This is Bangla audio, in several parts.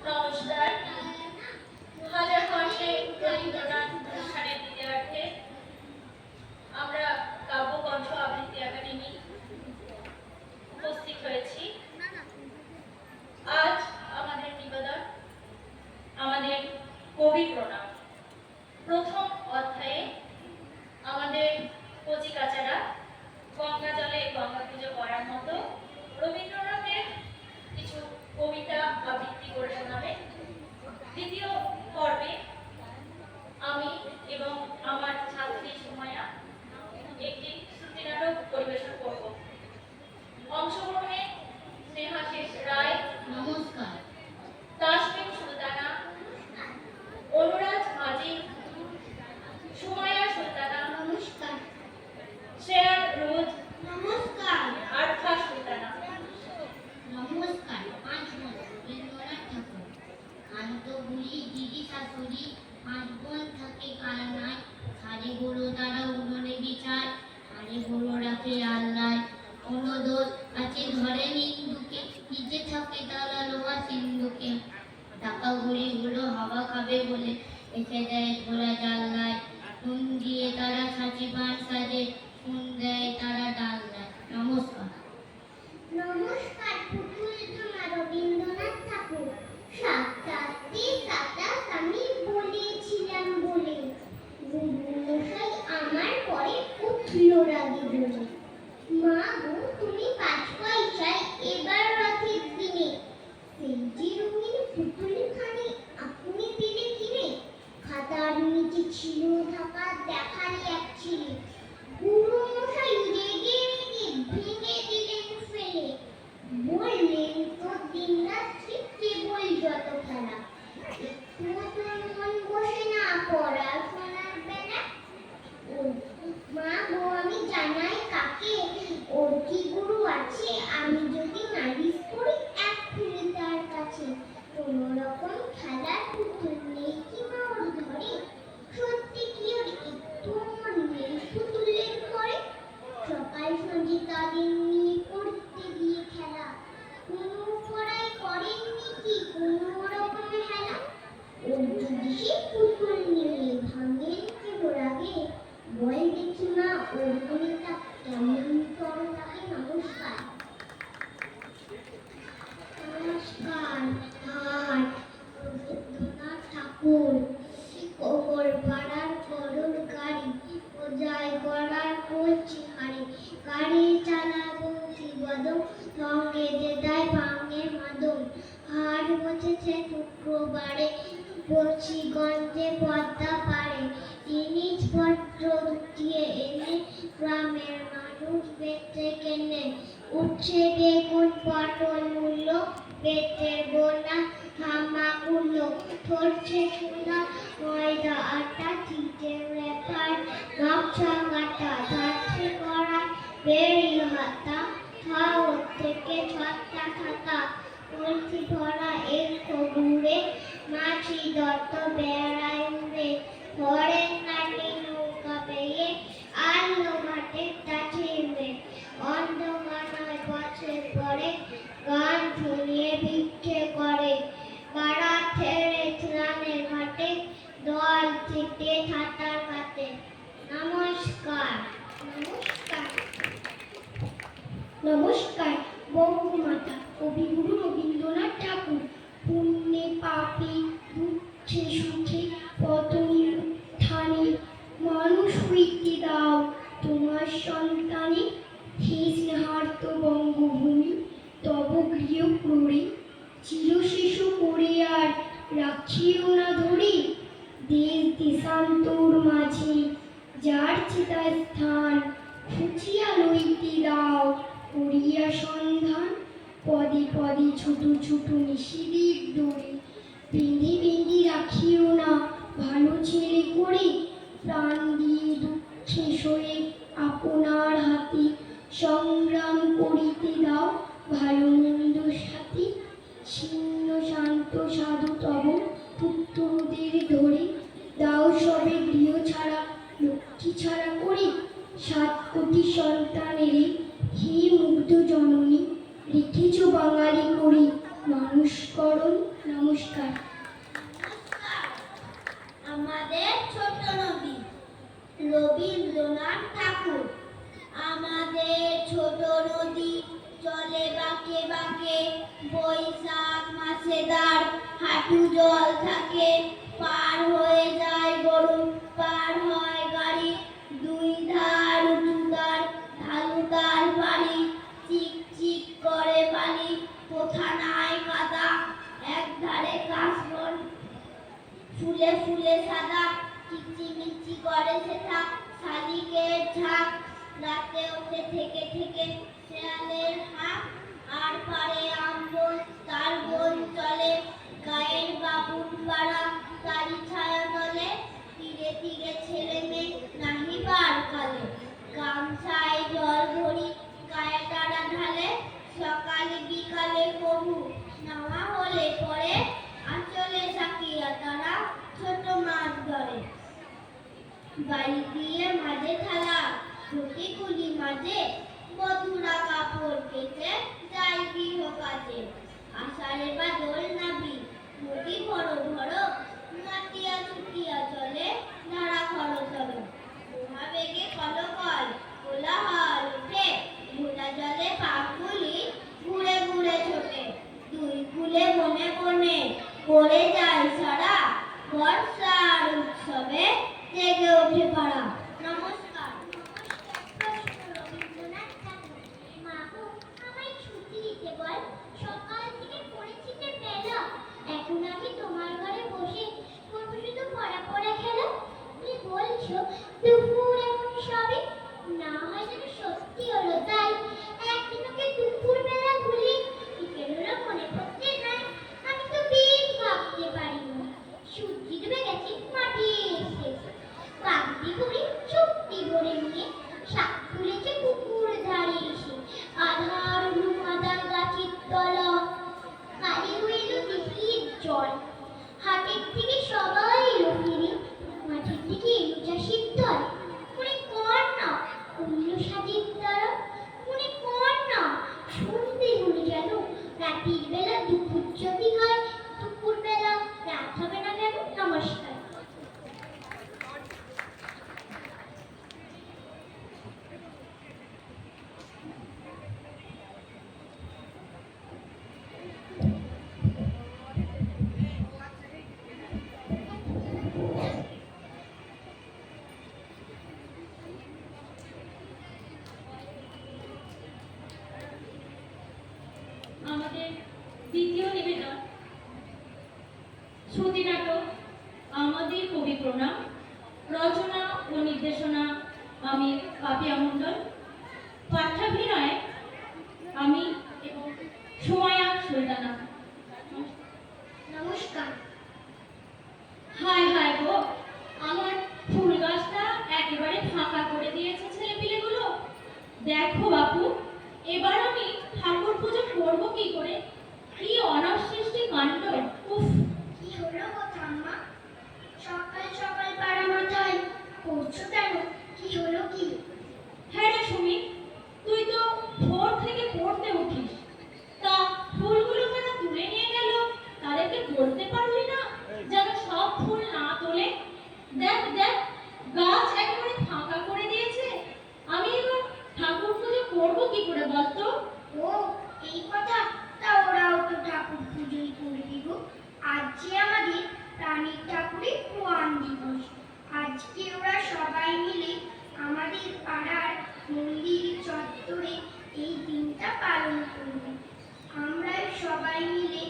নমস্কার হাজার কণ্ঠে রবীন্দ্রনাথ অনুষ্ঠানের দ্বিতীয়ার্থে আমরা কাব্যকণ্ঠ আবৃত্তি একাডেমি উপস্থিত হয়েছি আজ আমাদের নিবেদন আমাদের কবি প্রণাম প্রথম অধ্যায়ে আমাদের কচিকাচারা গঙ্গা জলে গঙ্গা পুজো করার মতো রবীন্দ্রনাথের কিছু কবিতা আবৃত্তি করে শোনাবে দ্বিতীয় পর্বে আমি এবং আমার ছাত্রী সুমায়া একটি শ্রুতি নাটক পরিবেশন করব অংশগ্রহণে স্নেহাশিস রায় নমস্কার তাসমিন সুলতানা অনুরাজ মাঝি সুমায়া সুলতানা নমস্কার শ্রেয়ান রোজ নমস্কার আরফা সুলতানা নমস্কার পাঁচ বোন রবীন্দ্রনাথ ঠাকুর কান্ত বুলি দিদি শাশুড়ি পাঁচ বোন থাকে কালনায় সারে বড়ো তারা উঠোনে বিছায় সারে বড়ো রাখে আল্লায় অনুদোষ আছে ধরে নিন্দুকে নিচে থাকে তারা লোহা সিন্ধুকে টাকা ঘুরি গুলো হাওয়া খাবে বলে, এসে দেয় ঘোড়া জানলায় নুন দিয়ে তারা সাঁচি পান সাজে ফুন দেয় তারা ডালনায়। নমস্কার। নমস্কার পুতুল তোমার রবীন্দ্রনাথ ঠাকুর। সাতাশ আমি বলেছিলাম বলে। আমার পরে উঠল রাগে বলে মা গো তুমি পাঁচ পয়সায় এবার রথের দিনে সেই যে রঙিন পুতুল খানি আপনি দিলে কিনে খাতার নিচে ছিল থাকা দেখালে এক ছিলে পুরো মশাই রেগে রেগে ভেঙে দিলেন ফেলে বললেন তো দিন রাত্রি কেবল যত তুমি তো মন বসে না পড়াশোনার বেলা ও মা গো আমি জানাই কাকে ওর কি গুরু আছে আমি যদি নালিশ করি এক ফিরে তার কাছে কোনো রকম খেলার পুতুল নেই কি মা ওর ঘরে সত্যি কি ওর একটু মন নেই পুতুলের ঘরে সকাল সন্ধে তাদের নিয়ে করতে গিয়ে খেলা কোনো পড়াই করেননি কি কোনো রকম খেলা ওর যদি সে পুতুল নিয়ে ভাঙেন কেন রাগে বল দেখি মা ওর মনেটা কেমন তর লাগে নমস্কার নমস্কার হাট রবীন্দ্রনাথ ঠাকুর কবর পাড়ার গাড়ি ও গড়ার হাড়ি গাড়ি চালাবো বদম সঙ্গে যে দেয় ভাঙে মাদম হাট বসেছে শুক্রবারে পড়ছি গঞ্জে পদ্মা পেটের বোনা, হামাগুলো ধরছে সোনা ময়দা আটা চিটের ব্যাপার গামছা কাটা ধারছে করা বেরি হাতা খাও থেকে ছত্তা থাকা বলছি ভরা এক ঘুরে মাছি দত্ত বেড়ায় উড়ে ঘরের নাটি নৌকা পেয়ে, আলো ঘাটের কাছে উড়ে অন্ধকার বছর পরে গান শুনিয়ে ভিক্ষে করে পাড়া ছেড়ে স্নানের ঘাটে দল ছিটে ছাতার ঘাটে নমস্কার নমস্কার নমস্কার বঙ্গমাতা কবিগুরু রবীন্দ্রনাথ ঠাকুর পুণ্যে পাপে দুঃখে সুখে পতনে উত্থানে মানুষ হইতে দাও। তোমার সন্তানে হে স্নেহার্ত বঙ্গভূমি, তব গৃহ প্রহরী চিরশেষ করে আর রাখিও না ধরে। দেশ দেশান্তর মাঝে যার চিতার স্থান খুঁচিয়া লইতে দাও। করিয়া সন্ধান, পদে পদে ছোট ছোট নিষিদির দড়ি বেঁধে বেঁধে রাখিও না। ভালো ছেলে করে প্রাণ দিয়ে দুঃখে সয়ে আপনার হাতে সংগ্রাম করিতে দাও। ভালো মন্দ সাথে, ছিন্ন শান্ত সাধু তব পুত্রদের ধরে। দাও সবে গৃহ ছাড়া, লক্ষ্মী ছাড়া করে সাত কোটি সন্তানের হে মুগ্ধ জননী। রেখেছ বাঙালি করে নম নমস্কার। আমাদের ছোট নদী রবীন্দ্রনাথ ঠাকুর। আমাদের ছোট নদী চলে বাঁকে বাঁকে, বৈশাখ মাসে দাঁড় হাঁটু জল থাকে। পার হয়ে যায় গরু, পার হয় নাই কাদা এক ধারে কাশবন ফুলে ফুলে সাদা, কিচিমিচি করে সেটা। শালিকের ঝাঁক রাতে ওঠে থেকে থেকে শেয়ালের হাঁক আর পারে আম্বল তার বোন চলে গায়ের বাবুর পাড়া তারি ছায়া তলে তীরে তীরে ছেলে মেয়ে নাহি বার কালে গামছায় জল ভরি গায়ে টানা ঢালে সকালে বিকালে কবু নামা হলে পরে আঁচলে সাকিয়া তারা ছোট মাছ ধরে বাড়ি দিয়ে মাঝে থালা ঘটি কুলি মাঝে বধুরা কাপড় কেচে যাই গৃহ কাজে আষাঢ়ে বা দোল নাবি নদী ভরো ভরো মাতিয়া ছুটিয়া চলে ধারা খরো চলো। মহাবেগে কলকল, কোলাহল উঠে ভোলা জলে পাকুলি ঘুরে ঘুরে ছোটে আমি পাপিয়া মণ্ডল। পাঠ্যাভিনয়ে আমি এবং সুমায়া সুলতানা। নমস্কার। হায় হায় গো আমার ফুল গাছটা একেবারে ফাঁকা করে দিয়েছে ছেলেপিলেগুলো। দেখো বাপু এবার আমি ঠাকুর পুজো করব কি করে? কি অনাসৃষ্টি কাণ্ড। উফ কি হলো গো ঠাম্মা সকাল সকাল পাড়া মাথায় করছ কেন কি হলো কি হ্যাঁ রে সুমি তুই তো ভোর থেকে পড়তে উঠিস তা ফুলগুলো কেন তুলে নিয়ে গেল তাদেরকে বলতে পারলি না যেন সব ফুল না তোলে দেখ দেখ গাছ একেবারে ফাঁকা করে দিয়েছে আমি এবার ঠাকুর পুজো বলতো ও এই কথা? তা ওরাও তো ঠাকুর পুজোই করবি গো আজ যে আমাদের প্রাণীর ঠাকুরের প্রয়াণ দিবস। আজকে ওরা সবাই মিলে আমাদের পাড়ার মন্দির চত্বরে এই দিনটা পালন করবে। আমরা সবাই মিলে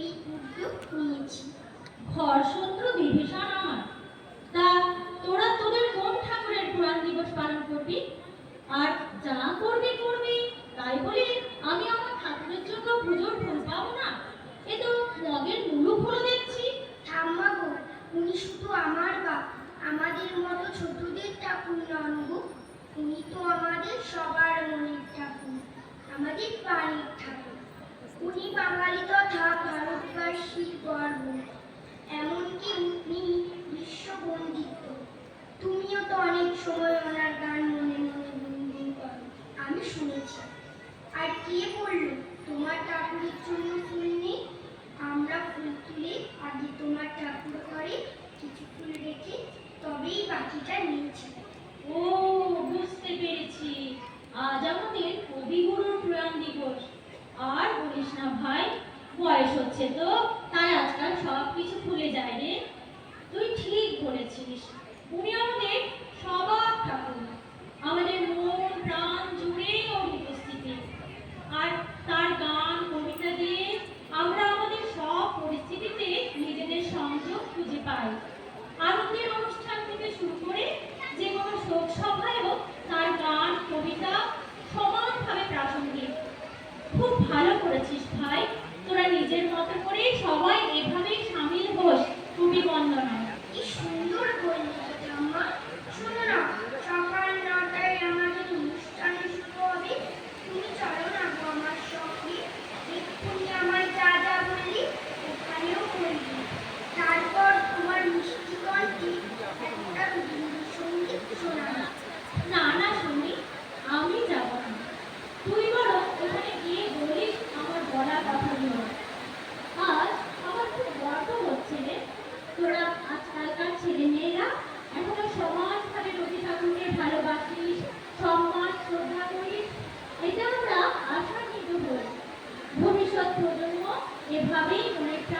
এই উদ্যোগ নিয়েছি। ঘর শত্রু বিভীষণ আমার। তা তোরা তোদের কোন ঠাকুরের পুরাণ দিবস পালন করবি? আর যা করবি কাঁদছিস না ভাই, বয়স হচ্ছে তো, তাই আজকাল সব কিছু ভুলে যায় রে তুই ঠিক বলেছিস। উনি আমাদের সম্মান শ্রদ্ধা করি। এটা আমরা আশান্বিত হই ভবিষ্যৎ প্রজন্ম এভাবেই অনেকটা